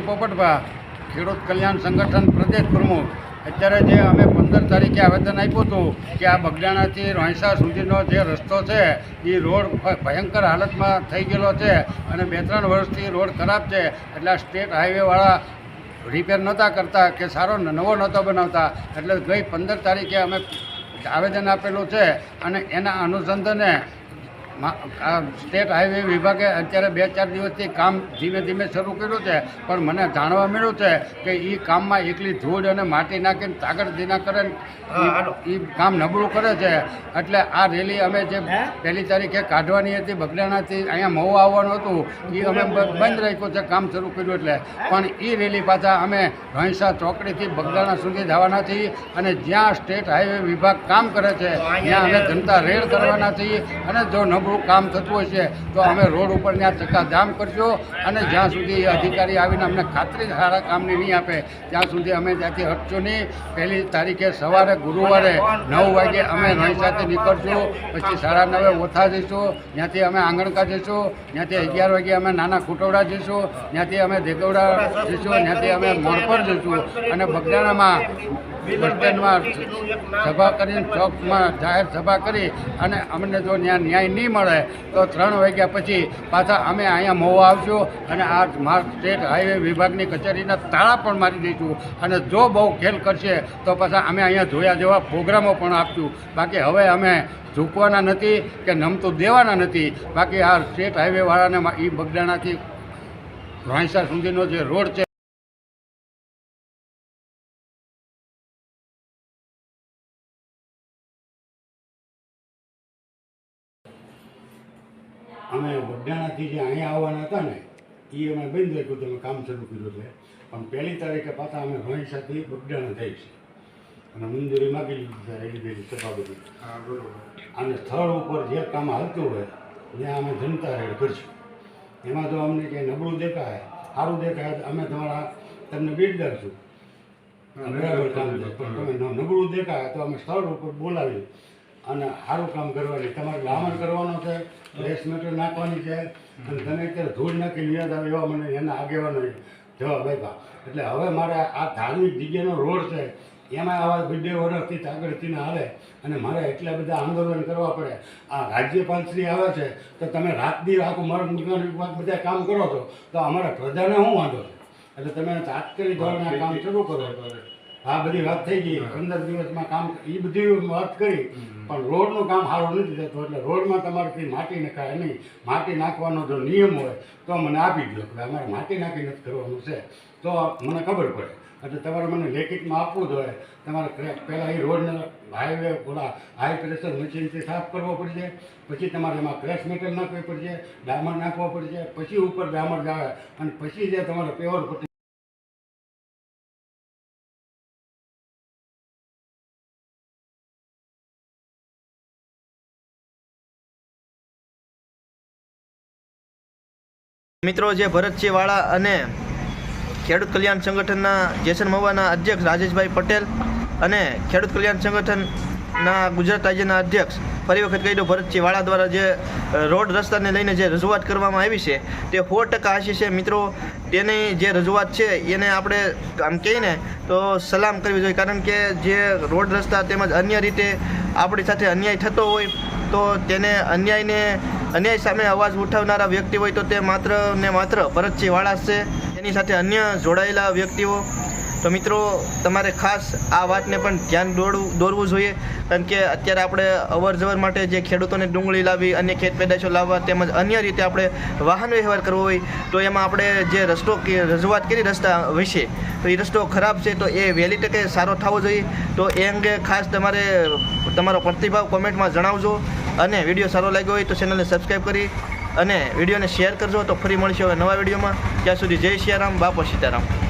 પોપટભા, ખેડૂત કલ્યાણ સંગઠન પ્રદેશ પ્રમુખ. અત્યારે જે અમે પંદર તારીખે આવેદન આપ્યું હતું કે આ બગડાણાથી રોહિસા સુધીનો જે રસ્તો છે, એ રોડ ભયંકર હાલતમાં થઈ ગયેલો છે અને બે ત્રણ વર્ષથી રોડ ખરાબ છે. એટલે આ સ્ટેટ હાઈવેવાળા રિપેર નહોતા કરતા કે સારો નવો નહોતો બનાવતા. એટલે ગઈ પંદર તારીખે અમે આવેદન આપેલું છે અને એના અનુસંધાને સ્ટેટ હાઈવે વિભાગે અત્યારે બે ચાર દિવસથી કામ ધીમે ધીમે શરૂ કર્યું છે. પણ મને જાણવા મળ્યું છે કે એ કામમાં એકલી ધૂળ અને માટી નાખીને તાગડ ધીના કરે એ કામ નબળું કરે છે. એટલે આ રેલી અમે જે પહેલી તારીખે કાઢવાની હતી બગડાણાથી અહીંયા મહુ આવવાનું હતું એ અમે બંધ રાખ્યું છે કામ શરૂ કર્યું એટલે. પણ એ રેલી પાછા અમે રહીસા ચોકડીથી બગડાણા સુધી જવાના છીએ અને જ્યાં સ્ટેટ હાઈવે વિભાગ કામ કરે છે ત્યાં અમે જનતા રેડ કરવાના છીએ અને જો નબળું કામ થતું છે, તો અમે રોડ ઉપર ત્યાં ચક્કાધામ કરશો અને જ્યાં સુધી અધિકારી આવીને અમને ખાતરી સારા કામની નહીં આપે, ત્યાં સુધી અમે ત્યાંથી હટશું નહીં. પહેલી તારીખે સવારે, ગુરુવારે નવ વાગે અમે રહીસાથી નીકળશું પછી સાડા નવે ઓથા જઈશું, ત્યાંથી અમે આંગણકા જઈશું, ત્યાંથી અગિયાર વાગે અમે નાના ખુટવડા જઈશું, ત્યાંથી અમે દેગવડા જઈશું, ત્યાંથી અમે મોરપર જઈશું અને બગદાણામાં બસ સ્ટેન્ડમાં સભા કરીને ચોકમાં જાહેર સભા કરી અને અમને જો ત્યાં ન્યાય નહીં મળે તો ત્રણ વાગ્યા પછી પાછા અમે અહીંયા મો આવશું અને આ માર્ગ સ્ટેટ હાઈવે વિભાગની કચેરીના તાળા પણ મારી દઈશું. અને જો બહુ ખેલ કરશે તો પાછા અમે અહીંયા જોયા જેવા પ્રોગ્રામો પણ આપશું. બાકી હવે અમે ઝૂકવાના નથી કે નમતું દેવાના નથી. બાકી આ સ્ટેટ હાઈવેવાળાને એ બગદાણાથી રોહિસા સુધીનો જે રોડ છે અમે વડાણાથી જે અહીંયા આવવાના હતા ને એ અમે બંધ રાખ્યું તમે કામ શરૂ કર્યું છે પણ પહેલી તારીખે પાછા અમે ઘણી સાથે વડાણા થઈ છે. અને મંજૂરી માગી લીધી છે રેલી બેલી સભા બધી. અને સ્થળ ઉપર જે કામ હાલતું હોય ત્યાં અમે જનતા રેડ કરશું. એમાં જો અમને કંઈ નબળું દેખાય સારું દેખાય તો અમે તમારા તમને બિરદારશું બરાબર. કામ છે. પણ તમે નબળું દેખાય તો અમે સ્થળ ઉપર બોલાવી અને સારું કામ કરવાની તમારે લામણ કરવાનો છે રેસ મેટર નાખવાની છે. અને તમે અત્યારે ધૂળ નાખી યાદ આવે એવા મને એના આગેવાનો જવાબ ભાઈભા એટલે હવે મારે આ ધાર્મિક જગ્યાનો રોડ છે એમાં આવા બે વર્ષથી આગળથી આવે અને મારે એટલા બધા આંદોલન કરવા પડે. આ રાજ્યપાલશ્રી આવે છે તો તમે રાત દી આખું મરણ વિભાગ બધા કામ કરો છો તો અમારા પ્રજાને શું વાંધો છે? એટલે તમે તાત્કાલિક ધોરણે કામ શરૂ કરો. આ બધી વાત થઈ ગઈ. પંદર દિવસમાં કામ એ બધી વાત કરી. પણ રોડનું કામ સારું નથી થતું. એટલે રોડમાં તમારાથી માટી નખાય નહીં. માટી નાખવાનો જો નિયમ હોય તો મને આપી દો કે અમારે માટી નાખી નથી કરવાનું છે. તો મને ખબર પડે. એટલે તમારે મને લેખિતમાં આપવું જ હોય. તમારે પહેલાં એ રોડને હાઈવે ઓલા હાઈ પ્રેશર મશીનથી સાફ કરવો પડશે. પછી તમારે એમાં ક્રેશ મેટલ નાખવી પડશે ડામર નાખવો પડશે. પછી ઉપર ડામર આવે અને પછી જે તમારે પ્યોર પટ્ટી મિત્રો, જે ભરતસિંહવાળા અને ખેડૂત કલ્યાણ સંગઠનના જેસન મવાના અધ્યક્ષ રાજેશભાઈ પટેલ અને ખેડૂત કલ્યાણ સંગઠનના ગુજરાત રાજ્યના અધ્યક્ષ ફરી વખત કહી દઉં ભરતસિંહ દ્વારા જે રોડ રસ્તાને લઈને જે રજૂઆત કરવામાં આવી છે, તે સો ટકા આશી છે. મિત્રો, તેની જે રજૂઆત છે, એને આપણે આમ કહીએ ને તો સલામ કરવી જોઈએ. કારણ કે જે રોડ રસ્તા તેમજ અન્ય રીતે આપણી સાથે અન્યાય થતો હોય, તો તેને અન્યાયને અન્યાય સામે અવાજ ઉઠાવનારા વ્યક્તિ હોય તો તે માત્ર ને માત્ર ભરતસિંહ વાળા છે. એની સાથે અન્ય જોડાયેલા વ્યક્તિઓ. તો મિત્રો, તમારે ખાસ આ વાતને પણ ધ્યાન દોડવું, દોરવું જોઈએ. કારણ કે અત્યારે આપણે અવર જવર માટે જે ખેડૂતોને ડુંગળી લાવી, અન્ય ખેત પેદાશો લાવવા તેમજ અન્ય રીતે આપણે વાહન વ્યવહાર કરવો હોય, તો એમાં આપણે જે રસ્તો રજૂઆત કરી રસ્તા વિશે, તો એ રસ્તો ખરાબ છે, તો એ વહેલી તકે સારો થવો જોઈએ. તો એ અંગે ખાસ તમારે, તમારો પ્રતિભાવ કોમેન્ટમાં જણાવજો. અને વીડિયો સારો લાગ્યો હોય તો ચેનલને સબસ્ક્રાઈબ કરી અને વિડીયોને શેર કરજો તો ફરી મળશે હવે નવા વિડીયોમાં. ત્યાં સુધી જય સિયારામ બાપો સીતારામ.